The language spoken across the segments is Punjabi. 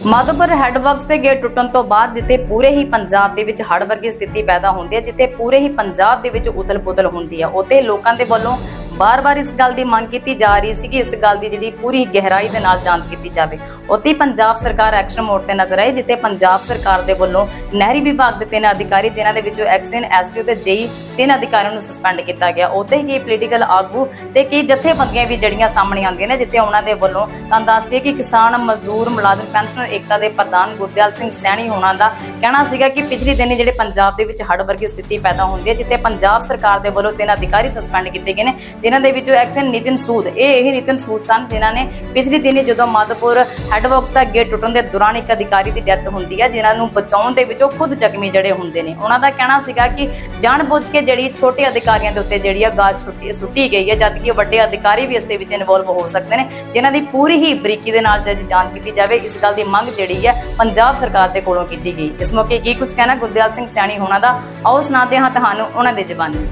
ਮਾਧੋਪੁਰ ਹੈਡਵਰਕਸ ਦੇ ਗੇਟ ਟੁੱਟਣ ਤੋਂ ਬਾਅਦ ਜਿੱਥੇ ਪੂਰੇ ਹੀ ਪੰਜਾਬ ਦੇ ਵਿੱਚ ਹੜ ਵਰਗੀ ਸਥਿਤੀ ਪੈਦਾ ਹੁੰਦੀ ਹੈ, ਜਿੱਥੇ ਪੂਰੇ ਹੀ ਪੰਜਾਬ ਦੇ ਵਿੱਚ ਉਥਲ ਪੁਤਲ ਹੁੰਦੀ ਹੈ, ਉੱਥੇ ਲੋਕਾਂ ਦੇ ਵੱਲੋਂ ਬਾਰ-ਬਾਰ ਇਸ ਗੱਲ ਦੀ ਮੰਗ ਕੀਤੀ ਜਾ ਰਹੀ ਸੀ ਕਿ ਇਸ ਗੱਲ ਦੀ ਜਿਹੜੀ ਪੂਰੀ ਗਹਿਰਾਈ ਦੇ ਨਾਲ ਜਾਂਚ ਕੀਤੀ ਜਾਵੇ। ਉੱਥੇ ਪੰਜਾਬ ਸਰਕਾਰ ਐਕਸ਼ਨ ਮੋਡ ਤੇ ਨਜ਼ਰ ਆਈ, ਜਿੱਥੇ ਪੰਜਾਬ ਸਰਕਾਰ ਦੇ ਵੱਲੋਂ ਨਹਿਰੀ ਵਿਭਾਗ ਦੇ ਤਿੰਨ ਅਧਿਕਾਰੀ, ਜਿਨ੍ਹਾਂ ਦੇ ਵਿੱਚੋਂ ਐਕਸ਼ਨ ਐਸਟੀਓ ਤੇ ਜੇਈ ਤਿੰਨ ਅਧਿਕਾਰੀਆਂ ਨੂੰ ਸਸਪੈਂਡ ਕੀਤਾ ਗਿਆ। ਉੱਥੇ ਹੀ ਪੋਲੀਟੀਕਲ ਆਗੂ ਤੇ ਕਈ ਜਥੇਬੰਦੀਆਂ ਵੀ ਜੜੀਆਂ ਸਾਹਮਣੇ ਆਉਂਦੀਆਂ ਨੇ, ਜਿੱਥੇ ਉਹਨਾਂ ਦੇ ਵੱਲੋਂ ਤੁਹਾਨੂੰ ਦੱਸਦੀ ਦਈਏ ਕਿ ਕਿਸਾਨ, ਮਜ਼ਦੂਰ, ਮੁਲਾਜ਼ਮ ਪੈਨਸ਼ਨਰ ਏਕਤਾ ਦੇ ਪ੍ਰਧਾਨ ਗੁਰਦਿਆਲ ਸਿੰਘ ਸੈਣੀ ਹੋਣਾ ਦਾ ਕਹਿਣਾ ਸੀਗਾ ਕਿ ਪਿਛਲੇ ਦਿਨੀ ਜਿਹੜੇ ਪੰਜਾਬ ਦੇ ਵਿੱਚ ਹੜ੍ਹ ਵਰਗੀ ਸਥਿਤੀ ਪੈਦਾ ਹੁੰਦੀ ਹੈ, ਜਿੱਥੇ ਪੰਜਾਬ ਸਰਕਾਰ ਦੇ ਵੱਲੋਂ ਤਿੰਨ ਅਧਿਕਾਰੀ ਸਸਪੈਂਡ ਕੀਤੇ ਗਏ ਨੇ ਜਿਨ੍ਹਾਂ ਦੇ ਵਿੱਚੋਂ ਐਕਸ਼ਨ ਨਿਤਿਨ ਸੂਦ। ਇਹ ਇਹ ਨਿਤਿਨ ਸੂਦ ਸਨ ਜਿਨ੍ਹਾਂ ਨੇ ਪਿਛਲੀ ਦਿਨੀ ਜਦੋਂ ਮਾਧੋਪੁਰ ਹੈਡਵਰਕਸ ਦਾ ਗੇਟ ਟੁੱਟਣ ਦੇ ਦੌਰਾਨ ਇੱਕ ਅਧਿਕਾਰੀ ਦੀ ਡੈਥ ਹੁੰਦੀ ਹੈ ਜਿਨ੍ਹਾਂ ਨੂੰ ਬਚਾਉਣ ਦੇ ਵਿੱਚ ਉਹ ਖੁਦ ਜ਼ਖਮੀ ਜੜੇ ਹੁੰਦੇ ਨੇ। ਉਹਨਾਂ ਦਾ ਕਹਿਣਾ ਸੀਗਾ ਕਿ ਜਾਣਬੁੱਝ ਕੇ ਜਿਹੜੀ ਛੋਟੇ ਅਧਿਕਾਰੀਆਂ ਦੇ ਉੱਤੇ ਜਿਹੜੀ ਆ ਗਾਜ ਸੁੱਟੀ ਸੁੱਟੀ ਗਈ ਹੈ ਜਦਕਿ ਵੱਡੇ ਅਧਿਕਾਰੀ ਵੀ ਇਸ ਦੇ ਵਿੱਚ ਇਨਵੋਲਵ ਹੋ ਸਕਦੇ ਨੇ, ਜਿਨ੍ਹਾਂ ਦੀ ਪੂਰੀ ਹੀ ਬਰੀਕੀ ਦੇ ਨਾਲ ਜਾਂਚ ਕੀਤੀ ਜਾਵੇ, ਇਸ ਗੱਲ ਦੀ ਮੰਗ ਜਿਹੜੀ ਹੈ ਪੰਜਾਬ ਸਰਕਾਰ ਦੇ ਕੋਲੋਂ ਕੀਤੀ ਗਈ। ਇਸ ਮੌਕੇ ਕੀ ਕੁਝ ਕਹਿਣਾ, ਗੁਰਦਿਆਲ ਸਿੰਘ ਸੈਣੀ ਹੋਣਾ ਦਾ, ਆਓ ਸੁਣਾਦੇ ਹਾਂ ਤੁਹਾਨੂੰ ਉਹਨਾਂ ਦੇ ਜ਼ਬਾਨੀ।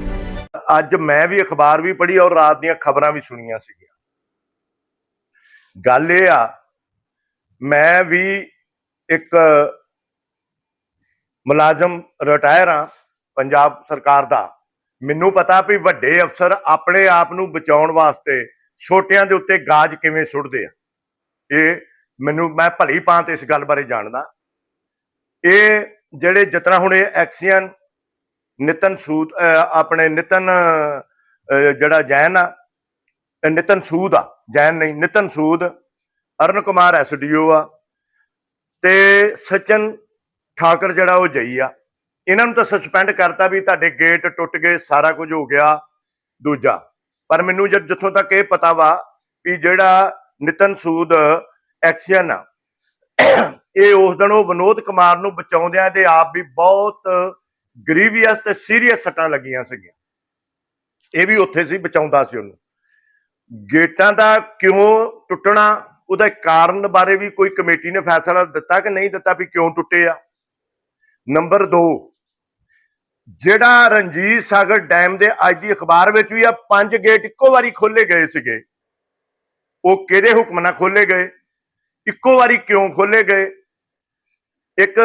ਅੱਜ ਮੈਂ ਵੀ ਅਖਬਾਰ ਵੀ ਪੜ੍ਹੀ ਔਰ ਰਾਤ ਦੀਆਂ ਖਬਰਾਂ ਵੀ ਸੁਣੀਆਂ ਸੀਗੀਆਂ। ਗੱਲ ਇਹ ਆ, ਮੈਂ ਵੀ ਇੱਕ ਮੁਲਾਜ਼ਮ ਰਿਟਾਇਰ ਆ ਪੰਜਾਬ ਸਰਕਾਰ ਦਾ। ਮੈਨੂੰ ਪਤਾ ਵੀ ਵੱਡੇ ਅਫਸਰ ਆਪਣੇ ਆਪ ਨੂੰ ਬਚਾਉਣ ਵਾਸਤੇ ਛੋਟਿਆਂ ਦੇ ਉੱਤੇ ਗਾਜ ਕਿਵੇਂ ਸੁੱਟਦੇ ਆ। ਇਹ ਮੈਨੂੰ, ਮੈਂ ਭਲੀ ਭਾਂਤ ਇਸ ਗੱਲ ਬਾਰੇ ਜਾਣਦਾ। ਇਹ ਜਿਹੜੇ ਜਿਤਨਾ ਹੁਣ ਇਹ ਐਕਸੀਅਨ ਨਿਤਨ ਸੂਦ ਅਹ, ਆਪਣੇ ਨਿਤਨ ਜਿਹੜਾ ਜੈਨ ਆ ਨਿਤਨ ਸੂਦ ਆ, ਜੈਨ ਨਹੀਂ, ਨਿਤਨ ਸੂਦ ਅਰਨ ਕੁਮਾਰ ਐਸਡੀਓ ਆ, ਤੇ ਸਚਨ ਠਾਕਰ ਜਿਹੜਾ ਉਹ ਜਈ ਆ। ਇਹਨਾਂ ਨੂੰ ਤਾਂ ਸਸਪੈਂਡ ਕਰਤਾ ਵੀ ਤੁਹਾਡੇ ਗੇਟ ਟੁੱਟ ਗਏ, ਸਾਰਾ ਕੁਝ ਹੋ ਗਿਆ, ਦੂਜਾ। ਪਰ ਮੈਨੂੰ ਜਦ, ਜਿੱਥੋਂ ਤੱਕ ਇਹ ਪਤਾ ਵਾ ਵੀ ਜਿਹੜਾ ਨਿਤਨ ਸੂਦ ਐਕਸ਼ਨ ਆ, ਇਹ ਉਸ ਦਿਨ ਉਹ ਵਿਨੋਦ ਕੁਮਾਰ ਨੂੰ ਬਚਾਉਂਦਿਆਂ ਤੇ ਆਪ ਵੀ ਬਹੁਤ ਗ੍ਰੀਵੀਅਸ ਤੇ ਸੀਰੀਅਸ ਸੱਟਾਂ ਲੱਗੀਆਂ ਸੀਗੀਆਂ। ਇਹ ਵੀ ਉੱਥੇ ਸੀ, ਬਚਾਉਂਦਾ ਸੀ ਉਹਨੂੰ। ਗੇਟਾਂ ਦਾ ਕਿਉਂ ਟੁੱਟਣਾ, ਉਹਦਾ ਕਾਰਨ ਬਾਰੇ ਵੀ ਕੋਈ ਕਮੇਟੀ ਨੇ ਫੈਸਲਾ ਦਿੱਤਾ ਕਿ ਨਹੀਂ ਦਿੱਤਾ ਵੀ ਕਿਉਂ ਟੁੱਟੇ ਆ? ਨੰਬਰ 2 ਜਿਹੜਾ ਰਣਜੀਤ ਸਾਗਰ ਡੈਮ ਦੇ ਅੱਜ ਦੀ ਅਖਬਾਰ ਵਿੱਚ ਵੀ ਆ, ਪੰਜ ਗੇਟ ਇੱਕੋ ਵਾਰੀ ਖੋਲੇ ਗਏ ਸੀਗੇ। ਉਹ ਕਿਹਦੇ ਹੁਕਮ ਨਾਲ ਖੋਲੇ ਗਏ? ਇੱਕੋ ਵਾਰੀ ਕਿਉਂ ਖੋਲੇ ਗਏ? ਇੱਕ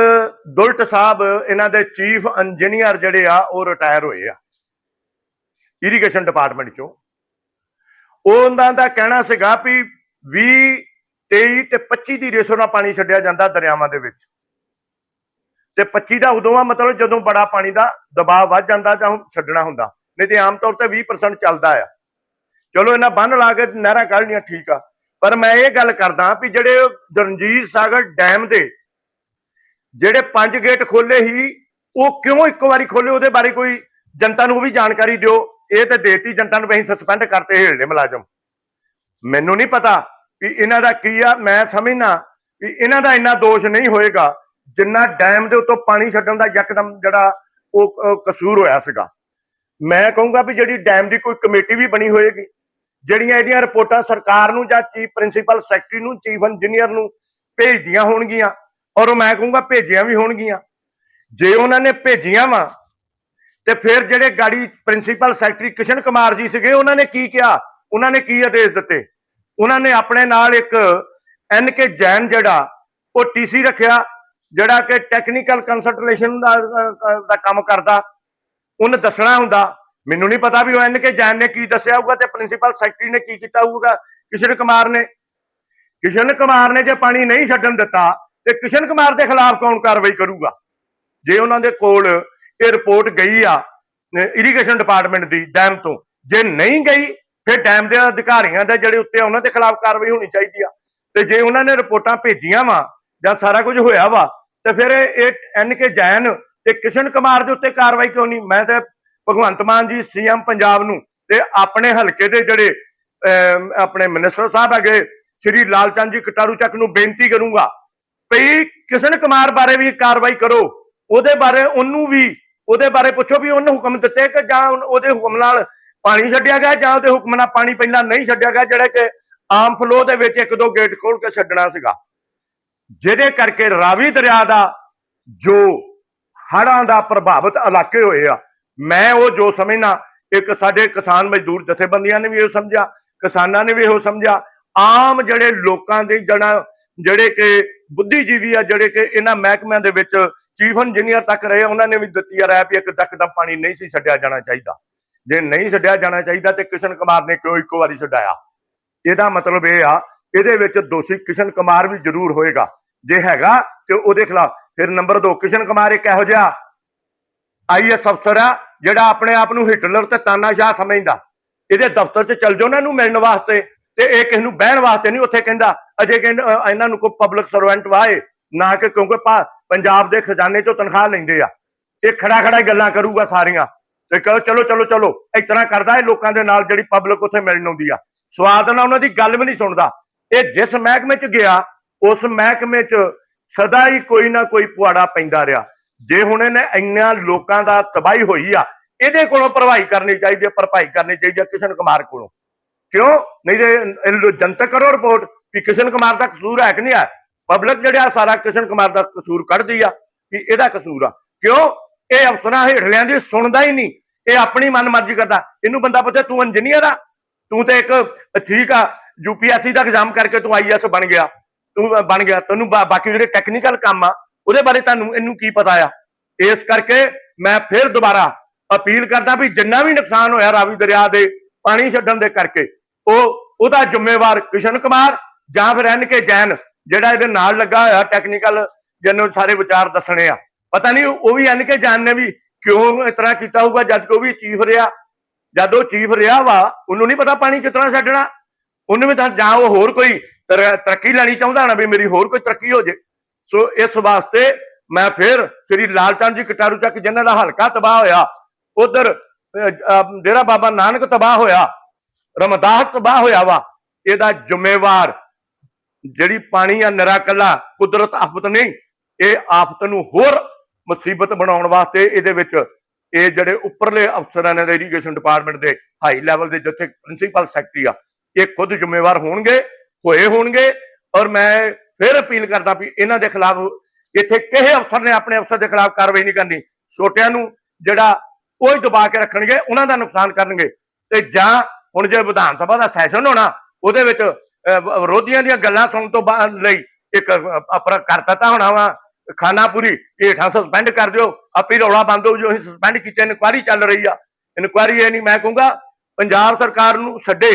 ਦੁਲਟ ਸਾਹਿਬ, ਇਹਨਾਂ ਦੇ ਚੀਫ ਇੰਜੀਨੀਅਰ ਜਿਹੜੇ ਆ, ਉਹ ਰਿਟਾਇਰ ਹੋਏ ਆ। ਇਰੀਗੇਸ਼ਨ ਡਿਪਾਰਟਮੈਂਟ ਚੋਂ। ਉਹਨਾਂ ਦਾ ਕਹਿਣਾ ਸੀਗਾ ਵੀ 20 23 ਤੇ 25 ਦੀ ਰੇਸ਼ੋ ਨਾਲ ਪਾਣੀ ਛੱਡਿਆ ਜਾਂਦਾ ਦਰਿਆਵਾਂ ਦੇ ਵਿੱਚ। ਤੇ 25 ਦਾ ਉਦੋਂ ਆ ਮਤਲਬ ਜਦੋਂ ਬੜਾ ਪਾਣੀ ਦਾ ਦਬਾਅ ਵੱਧ ਜਾਂਦਾ ਜਾਂ ਛੱਡਣਾ ਹੁੰਦਾ। ਨਹੀਂ ਤੇ ਆਮ ਤੌਰ ਤੇ 20% ਚੱਲਦਾ ਆ। ਚਲੋ ਇਹਨਾਂ ਬੰਨ ਲਾ ਕੇ ਨਹਿਰਾਂ ਕੱਢਣੀਆਂ ਠੀਕ ਆ। ਪਰ ਮੈਂ ਇਹ ਗੱਲ ਕਰਦਾ ਵੀ ਜਿਹੜੇ ਰਣਜੀਤ ਸਾਗਰ ਡੈਮ ਦੇ ਜਿਹੜੇ ਪੰਜ ਗੇਟ ਖੋਲੇ ਹੀ ਉਹ ਕਿਉਂ ਇੱਕ ਵਾਰੀ ਖੋਲੇ? ਉਹਦੇ ਬਾਰੇ ਕੋਈ ਜਨਤਾ ਨੂੰ ਵੀ ਜਾਣਕਾਰੀ ਦਿਓ। ਇਹ ਤੇ ਦੇਤੀ ਜਨਤਾ ਨੂੰ ਅਸੀਂ ਸਸਪੈਂਡ ਕਰਤੇ ਹੇਲੇ ਮੁਲਾਜ਼ਮ। ਮੈਨੂੰ ਨਹੀਂ ਪਤਾ ਵੀ ਇਹਨਾਂ ਦਾ ਕੀ ਆ, ਮੈਂ ਸਮਝਣਾ ਵੀ ਇਹਨਾਂ ਦਾ ਇੰਨਾ ਦੋਸ਼ ਨਹੀਂ ਹੋਏਗਾ ਜਿੰਨਾ ਡੈਮ ਦੇ ਉੱਤੋਂ ਪਾਣੀ ਛੱਡਣ ਦਾ ਯਕਦਮ ਜਿਹੜਾ ਉਹ ਕਸੂਰ ਹੋਇਆ ਸੀਗਾ। ਮੈਂ ਕਹੂੰਗਾ ਵੀ ਜਿਹੜੀ ਡੈਮ ਦੀ ਕੋਈ ਕਮੇਟੀ ਵੀ ਬਣੀ ਹੋਏਗੀ, ਜਿਹੜੀਆਂ ਇਹਦੀਆਂ ਰਿਪੋਰਟਾਂ ਸਰਕਾਰ ਨੂੰ ਜਾਂ ਚੀਫ ਪ੍ਰਿੰਸੀਪਲ ਸੈਕਟਰੀ ਨੂੰ ਚੀਫ ਇੰਜੀਨੀਅਰ ਨੂੰ ਭੇਜਦੀਆਂ ਹੋਣਗੀਆਂ ਔਰ ਉਹ ਮੈਂ ਕਹੂੰਗਾ ਭੇਜੀਆਂ ਵੀ ਹੋਣਗੀਆਂ। ਜੇ ਉਹਨਾਂ ਨੇ ਭੇਜੀਆਂ ਵਾ, ਤੇ ਫਿਰ ਜਿਹੜੇ ਗਾੜੀ ਪ੍ਰਿੰਸੀਪਲ ਸੈਕਟਰੀ ਕਿਸ਼ਨ ਕੁਮਾਰ ਜੀ ਸੀਗੇ, ਉਹਨਾਂ ਨੇ ਕੀ ਕਿਹਾ? ਉਹਨਾਂ ਨੇ ਕੀ ਆਦੇਸ਼ ਦਿੱਤੇ? ਉਹਨਾਂ ਨੇ ਆਪਣੇ ਨਾਲ ਇੱਕ ਐਨ ਕੇ ਜੈਨ ਜਿਹੜਾ, ਉਹ ਟੀਸੀ ਰੱਖਿਆ, ਜਿਹੜਾ ਕਿ ਟੈਕਨੀਕਲ ਕੰਸਲਟੇਸ਼ਨ ਦਾ ਦਾ ਕੰਮ ਕਰਦਾ। ਉਹਨੇ ਦੱਸਣਾ ਹੁੰਦਾ। ਮੈਨੂੰ ਨਹੀਂ ਪਤਾ ਵੀ ਉਹ ਐਨ ਕੇ ਜੈਨ ਨੇ ਕੀ ਦੱਸਿਆ ਹੋਊਗਾ ਤੇ ਪ੍ਰਿੰਸੀਪਲ ਸੈਕਟਰੀ ਨੇ ਕੀ ਕੀਤਾ ਹੋਊਗਾ, ਕਿਸ਼ਨ ਕੁਮਾਰ ਨੇ। ਕਿਸ਼ਨ ਕੁਮਾਰ ਨੇ ਜੇ ਪਾਣੀ ਨਹੀਂ ਛੱਡਣ ਦਿੱਤਾ ਤੇ ਕਿਸ਼ਨ ਕੁਮਾਰ ਦੇ ਖਿਲਾਫ ਕੌਣ ਕਾਰਵਾਈ ਕਰੂਗਾ? ਜੇ ਉਹਨਾਂ ਦੇ ਕੋਲ ਇਹ ਰਿਪੋਰਟ ਗਈ ਆ ਇਰੀਗੇਸ਼ਨ ਡਿਪਾਰਟਮੈਂਟ ਦੀ ਡੈਮ ਤੋਂ ਜੇ ਨਹੀਂ ਗਈ ਫਿਰ ਡੈਮ ਦੇ ਅਧਿਕਾਰੀਆਂ ਦੇ ਜਿਹੜੇ ਉੱਤੇ ਉਹਨਾਂ ਦੇ ਖਿਲਾਫ ਕਾਰਵਾਈ ਹੋਣੀ ਚਾਹੀਦੀ ਆ। ਤੇ ਜੇ ਉਹਨਾਂ ਨੇ ਰਿਪੋਰਟਾਂ ਭੇਜੀਆਂ ਵਾ ਜਾਂ ਸਾਰਾ ਕੁਝ ਹੋਇਆ ਵਾ ਤੇ ਫਿਰ ਇਹ ਐਨ ਕੇ ਜੈਨ ਤੇ ਕਿਸ਼ਨ ਕੁਮਾਰ ਦੇ ਉੱਤੇ ਕਾਰਵਾਈ ਕਿਉਂ ਨਹੀਂ? ਮੈਂ ਤੇ ਭਗਵੰਤ ਮਾਨ ਜੀ ਸੀਐਮ ਪੰਜਾਬ ਨੂੰ ਤੇ ਆਪਣੇ ਹਲਕੇ ਦੇ ਜਿਹੜੇ ਅਮ, ਆਪਣੇ ਮਿਨਿਸਟਰ ਸਾਹਿਬ ਹੈਗੇ ਸ਼੍ਰੀ ਲਾਲਚੰਦ ਜੀ ਕਟਾਰੂ ਚੱਕ ਨੂੰ ਬੇਨਤੀ ਕਰੂੰਗਾ ਵੀ ਕਿਸ਼ਨ ਕੁਮਾਰ ਬਾਰੇ ਵੀ ਕਾਰਵਾਈ ਕਰੋ, ਉਹਦੇ ਬਾਰੇ ਉਹਨੂੰ ਵੀ, ਉਹਦੇ ਬਾਰੇ ਪੁੱਛੋ ਵੀ ਉਹਨੇ ਹੁਕਮ ਦਿੱਤੇ ਕਿ ਜਾਂ ਉਹਦੇ ਹੁਕਮ ਨਾਲ ਪਾਣੀ ਛੱਡਿਆ ਗਿਆ ਜਾਂ ਉਹਦੇ ਹੁਕਮ ਨਾਲ ਪਾਣੀ ਪਹਿਲਾਂ ਨਹੀਂ ਛੱਡਿਆ ਗਿਆ, ਜਿਹੜਾ ਕਿ ਆਮ ਫਲੋ ਦੇ ਵਿੱਚ ਇੱਕ ਦੋ ਗੇਟ ਖੋਲ ਕੇ ਛੱਡਣਾ ਸੀਗਾ। ਜਿਹਦੇ ਕਰਕੇ ਰਾਵੀ ਦਰਿਆ ਦਾ ਜੋ ਹੜ੍ਹਾਂ ਦਾ ਪ੍ਰਭਾਵਿਤ ਇਲਾਕੇ ਹੋਏ ਆ, ਮੈਂ ਉਹ ਜੋ ਸਮਝਣਾ ਇੱਕ ਸਾਡੇ ਕਿਸਾਨ ਮਜ਼ਦੂਰ ਜਥੇਬੰਦੀਆਂ ਨੇ ਵੀ ਇਹ ਸਮਝਿਆ, ਕਿਸਾਨਾਂ ਨੇ ਵੀ ਇਹੋ ਸਮਝਿਆ, ਆਮ ਜਿਹੜੇ ਲੋਕਾਂ ਦੀ ਜਿਹੜਾ ਜਿਹੜੇ ਕਿ ਬੁੱਧੀਜੀਵੀ ਆ, ਜਿਹੜੇ ਕਿ ਇਹਨਾਂ ਮਹਿਕਮਿਆਂ ਦੇ ਵਿੱਚ ਚੀਫ ਇੰਜੀਨੀਅਰ ਤੱਕ ਰਹੇ ਉਹਨਾਂ ਨੇ ਵੀ ਦਿੱਤੀ ਆ ਰਾਇ ਵੀ ਇੱਕ ਤੱਕ ਦਾ ਪਾਣੀ ਨਹੀਂ ਸੀ ਛੱਡਿਆ ਜਾਣਾ ਚਾਹੀਦਾ। ਜੇ ਨਹੀਂ ਛੱਡਿਆ ਜਾਣਾ ਚਾਹੀਦਾ ਤੇ ਕਿਸ਼ਨ ਕੁਮਾਰ ਨੇ ਕਿਉਂ ਇੱਕੋ ਵਾਰੀ ਛੱਡਾਇਆ? ਇਹਦਾ ਮਤਲਬ ਇਹ ਆ, ਇਹਦੇ ਵਿੱਚ ਦੋਸ਼ੀ ਕਿਸ਼ਨ ਕੁਮਾਰ ਵੀ ਜ਼ਰੂਰ ਹੋਏਗਾ। ਜੇ ਹੈਗਾ ਤੇ ਉਹਦੇ ਖਿਲਾਫ, ਫਿਰ ਨੰਬਰ 2 ਕਿਸ਼ਨ ਕੁਮਾਰ ਇੱਕ ਇਹੋ ਜਿਹਾ ਆਈਐਸ ਅਫਸਰ ਆ, ਜਿਹੜਾ ਆਪਣੇ ਆਪ ਨੂੰ ਹਿਟਲਰ ਤੇ ਤਾਨਾਸ਼ਾਹ ਸਮਝਦਾ। ਇਹਦੇ ਦਫ਼ਤਰ 'ਚ ਚੱਲ ਜਾਓ ਨਾ ਇਹਨੂੰ ਮਿਲਣ ਵਾਸਤੇ। ਤੇ ਇਹ ਕਿਸ ਨੂੰ ਬਹਿਣ ਵਾਸਤੇ ਨਹੀਂ, ਉੱਥੇ ਕਹਿੰਦਾ, ਅਜੇ ਕਹਿੰਦਾ ਇਹਨਾਂ ਨੂੰ ਕੋਈ ਪਬਲਿਕ ਸਰਵੈਂਟ ਵਾਏ ਨਾ ਕਿ ਕਿਉਂਕਿ ਪੰਜਾਬ ਦੇ ਖਜ਼ਾਨੇ 'ਚੋਂ ਤਨਖਾਹ ਲੈਂਦੇ ਆ। ਇਹ ਖੜਾ ਖੜਾ ਗੱਲਾਂ ਕਰੂਗਾ ਸਾਰੀਆਂ। ਤੇ ਕਹੋ, ਚਲੋ ਚਲੋ ਚਲੋ, ਇਸ ਤਰ੍ਹਾਂ ਕਰਦਾ ਇਹ ਲੋਕਾਂ ਦੇ ਨਾਲ ਜਿਹੜੀ ਪਬਲਿਕ ਉੱਥੇ ਮਿਲਣ ਆਉਂਦੀ ਆ। ਸਵਾਦ ਨਾਲ ਉਹਨਾਂ ਦੀ ਗੱਲ ਵੀ ਨਹੀਂ ਸੁਣਦਾ। ਇਹ ਜਿਸ ਮਹਿਕਮੇ 'ਚ ਗਿਆ, ਉਸ ਮਹਿਕਮੇ 'ਚ ਸਦਾ ਹੀ ਕੋਈ ਨਾ ਕੋਈ ਪੁਆੜਾ ਪੈਂਦਾ ਰਿਹਾ। ਜੇ ਹੁਣ ਇਹਨੇ ਇੰਨਾ ਲੋਕਾਂ ਦਾ ਤਬਾਹੀ ਹੋਈ ਆ, ਇਹਦੇ ਕੋਲੋਂ ਭਰਵਾਈ ਕਰਨੀ ਚਾਹੀਦੀ ਹੈ ਭਰਪਾਈ ਕਰਨੀ ਚਾਹੀਦੀ ਹੈ ਕਿਸ਼ਨ ਕੁਮਾਰ ਕੋਲੋਂ। ਕਿਉਂ? ਨਹੀਂ ਤੇ ਜਨਤਕ ਕਰੋ ਰਿਪੋਰਟ ਕਿ ਕਿਸ਼ਨ ਕੁਮਾਰ ਦਾ ਕਸੂਰ ਹੈ ਕਿ ਨਹੀਂ ਹੈ? ਪਬਲਿਕ ਜਿਹੜਾ ਸਾਰਾ ਕਿਸ਼ਨ ਕੁਮਾਰ ਦਾ ਕਸੂਰ ਕੱਢਦੀ ਆ ਕਿ ਇਹਦਾ ਕਸੂਰ ਆ। ਕਿਉਂ? ਇਹ ਅਫਸਰਾਂ ਹੇਠਲਿਆਂ ਦੀ ਸੁਣਦਾ ਹੀ ਨਹੀਂ। ਇਹ ਆਪਣੀ ਮਨਮਰਜ਼ੀ ਕਰਦਾ। ਇਹਨੂੰ ਬੰਦਾ ਪੁੱਛੇ, ਤੂੰ ਇੰਜੀਨੀਅਰ ਆ? ਤੂੰ ਤੇ ਇੱਕ ਠੀਕ ਆ ਯੂਪੀਐਸਸੀ ਦਾ ਐਗਜ਼ਾਮ ਕਰਕੇ ਤੂੰ ਆਈਐਸ ਬਣ ਗਿਆ। ਤੂੰ ਬਣ ਗਿਆ। ਤੈਨੂੰ ਬਾ- ਬਾਕੀ ਜਿਹੜੇ ਟੈਕਨੀਕਲ ਕੰਮ ਆ, ਉਹਦੇ ਬਾਰੇ ਤੁਹਾਨੂੰ ਇਹਨੂੰ ਕੀ ਪਤਾ ਆ? ਇਸ ਕਰਕੇ ਮੈਂ ਫਿਰ ਦੁਬਾਰਾ ਅਪੀਲ ਕਰਦਾ ਵੀ ਜਿੰਨਾ ਵੀ ਨੁਕਸਾਨ ਹੋਇਆ ਰਾਵੀ ਦਰਿਆ ਦੇ ਪਾਣੀ ਛੱਡਣ ਦੇ ਕਰਕੇ ਉਹ, ਉਹਦਾ ਜ਼ਿੰਮੇਵਾਰ ਕਿਸ਼ਨ ਕੁਮਾਰ ਜਾਂ ਫਿਰ ਐਨ ਕੇ ਜੈਨ, ਜਿਹੜਾ ਇਹਦੇ ਨਾਲ ਲੱਗਾ ਹੋਇਆ ਟੈਕਨੀਕਲ ਜਿਹਨੂੰ ਸਾਰੇ ਵਿਚਾਰ ਦੱਸਣੇ ਆ। ਪਤਾ ਨਹੀਂ, ਉਹ ਵੀ ਐਨ ਕੇ ਜੈਨ ਨੇ ਵੀ ਕਿਉਂ ਇਸ ਤਰ੍ਹਾਂ ਕੀਤਾ ਹੋਊਗਾ ਜਦ ਕਿ ਵੀ ਚੀਫ ਰਿਹਾ। ਜਦ ਉਹ ਚੀਫ ਰਿਹਾ ਵਾ, ਉਹਨੂੰ ਨਹੀਂ ਪਤਾ ਪਾਣੀ ਕਿਸ ਤਰ੍ਹਾਂ ਛੱਡਣਾ। ਉਹਨੂੰ ਵੀ ਤਾਂ, ਜਾਂ ਉਹ ਹੋਰ ਕੋਈ ਤਰ- ਤਰੱਕੀ ਲੈਣੀ ਚਾਹੁੰਦਾ ਨਾ ਵੀ ਮੇਰੀ ਹੋਰ ਕੋਈ ਤਰੱਕੀ ਹੋ ਜੇ। ਸੋ ਇਸ ਵਾਸਤੇ ਮੈਂ ਫਿਰ ਸ੍ਰੀ ਲਾਲਚੰਦ ਜੀ ਕਟਾਰੂ ਚੱਕ, ਜਿਨ੍ਹਾਂ ਦਾ ਹਲਕਾ ਤਬਾਹ ਹੋਇਆ, ਉਧਰ ਡੇਰਾ ਬਾਬਾ ਨਾਨਕ ਤਬਾਹ ਹੋਇਆ ਰਮਦਾਸ ਤਬਾਹ ਹੋਇਆ ਵਾ, ਇਹਦਾ ਜ਼ਿੰਮੇਵਾਰ ਜਿਹੜੀ ਪਾਣੀ ਆ ਨਿਰਾ ਕੁਦਰਤ ਆਫਤ ਨਹੀਂ, ਇਹ ਆਫਤ ਨੂੰ ਹੋਰ ਮੁਸੀਬਤ ਬਣਾਉਣ ਵਾਸਤੇ ਇਹਦੇ ਵਿੱਚ ਇਹ ਜਿਹੜੇ ਉੱਪਰਲੇ ਅਫਸਰਾਂ ਨੇ ਇਰੀਗੇਸ਼ਨ ਡਿਪਾਰਟਮੈਂਟ ਦੇ ਹਾਈ ਲੈਵਲ ਦੇ ਜਿੱਥੇ ਪ੍ਰਿੰਸੀਪਲ ਸੈਕਟਰੀ ਆ, ਇਹ ਖੁਦ ਜ਼ਿੰਮੇਵਾਰ ਹੋਣਗੇ, ਹੋਏ ਹੋਣਗੇ ਔਰ ਮੈਂ ਫਿਰ ਅਪੀਲ ਕਰਦਾ ਵੀ ਇਹਨਾਂ ਦੇ ਖਿਲਾਫ ਇੱਥੇ ਕਿਸੇ ਅਫਸਰ ਨੇ ਆਪਣੇ ਅਫਸਰ ਦੇ ਖਿਲਾਫ ਕਾਰਵਾਈ ਨਹੀਂ ਕਰਨੀ, ਛੋਟਿਆਂ ਨੂੰ ਜਿਹੜਾ ਉਹ ਹੀ ਦਬਾ ਕੇ ਰੱਖਣਗੇ, ਉਹਨਾਂ ਦਾ ਨੁਕਸਾਨ ਕਰਨਗੇ ਤੇ ਜਾਂ ਹੁਣ ਜੇ ਵਿਧਾਨ ਸਭਾ ਦਾ ਸੈਸ਼ਨ ਹੋਣਾ, ਉਹਦੇ ਵਿੱਚ ਵਿਰੋਧੀਆਂ ਦੀਆਂ ਗੱਲਾਂ ਸੁਣਨ ਤੋਂ ਬਾਅਦ ਲਈ ਇੱਕ ਆਪਣਾ ਕਰ ਦਿੱਤਾ ਹੋਣਾ ਵਾ ਖਾਨਾਪੁਰੀ ਹੇਠਾਂ ਸਸਪੈਂਡ ਕਰ ਦਿਓ, ਆਪੇ ਰੌਲਾ ਬੰਦ ਹੋ ਜੋ ਅਸੀਂ ਸਸਪੈਂਡ ਕੀਤੇ ਇਨਕੁਆਰੀ ਚੱਲ ਰਹੀ ਆ। ਇਨਕੁਆਰੀ ਇਹ ਨਹੀਂ, ਮੈਂ ਕਹੂੰਗਾ, ਪੰਜਾਬ ਸਰਕਾਰ ਨੂੰ ਛੱਡੇ,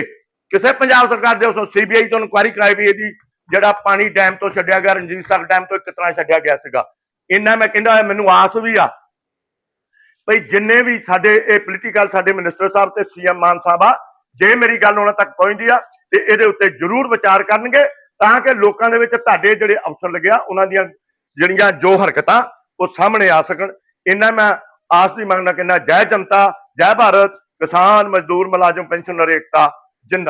ਕਿਸੇ ਪੰਜਾਬ ਸਰਕਾਰ ਦੇ ਉਸ ਸੀਬੀਆਈ ਤੋਂ ਇਨਕੁਆਰੀ ਕਰਾਈ ਵੀ ਇਹਦੀ, ਜਿਹੜਾ ਪਾਣੀ ਡੈਮ ਤੋਂ ਛੱਡਿਆ ਗਿਆ, ਰਣਜੀਤ ਸਰ ਡੈਮ ਤੋਂ ਇੱਕ ਤਰ੍ਹਾਂ ਛੱਡਿਆ ਗਿਆ ਸੀਗਾ। ਇੰਨਾ ਮੈਂ ਕਹਿੰਦਾ ਮੈਨੂੰ ਆਸ ਵੀ ਆ ਭਈ ਜਿੰਨੇ ਵੀ ਸਾਡੇ, ਇਹ ਪੋਲੀਟੀਕਲ ਸਾਡੇ ਮਿਨਿਸਟਰ ਸਾਹਿਬ ਤੇ ਸੀਐਮ ਮਾਨ ਸਾਹਿਬ ਆ ਜੇ ਮੇਰੀ ਗੱਲ ਉਹਨਾਂ ਤੱਕ ਪਹੁੰਚਦੀ ਆ, ਤੇ ਇਹਦੇ ਉੱਤੇ ਜ਼ਰੂਰ ਵਿਚਾਰ ਕਰਨਗੇ, ਤਾਂ ਕਿ ਲੋਕਾਂ ਦੇ ਵਿੱਚ ਤੁਹਾਡੇ ਜਿਹੜੇ ਅਫਸਰ ਲੱਗਿਆ, ਉਹਨਾਂ ਦੀਆਂ ਜਿਹੜੀਆਂ ਜੋ ਹਰਕਤਾਂ ਉਹ ਸਾਹਮਣੇ ਆ ਸਕਣ। ਇੰਨਾ ਮੈਂ ਆਸ ਦੀ ਮੰਗਣਾ ਕਹਿੰਦਾ, ਜੈ ਜਨਤਾ, ਜੈ ਭਾਰਤ, ਕਿਸਾਨ ਮਜ਼ਦੂਰ ਮੁਲਾਜ਼ਮ, ਪੈਨਸ਼ਨਰ ਏਕਤਾ ਜਿੰਦਾ